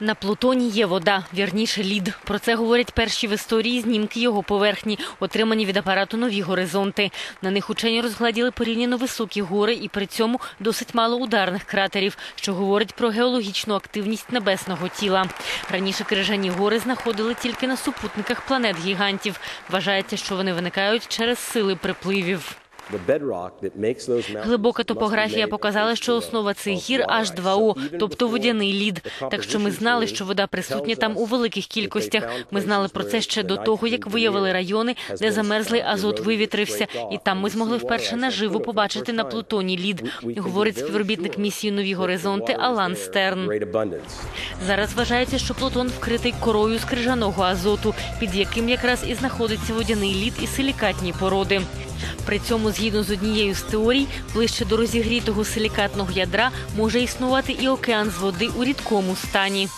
На Плутоні є вода, вірніше лід. Про це говорять перші в історії знімки його поверхні, отримані від апарату нові горизонти. На них учені розгладіли порівняно високі гори і при цьому досить мало ударних кратерів, що говорить про геологічну активність небесного тіла. Раніше крижані гори знаходили тільки на супутниках планет гігантів. Вважається, що вони виникають через сили припливів. Глибока топографія показала, що основа цих гір аж 2О, тобто водяний лід. Так що ми знали, що вода присутня там у великих кількостях. Ми знали про це ще до того, як виявили райони, де замерзлий азот вивітрився, і там ми змогли вперше наживо побачити на Плутоні лід. Говорить співробітник місії Нові горизонти Алан Стерн. Зараз вважається, що Плутон вкритий корою з крижаного азоту, під яким якраз і знаходиться водяний лід і силікатні породи. При цьому, згідно з однією з теорій, ближче до розігрітого силікатного ядра може існувати і океан з води у рідкому стані.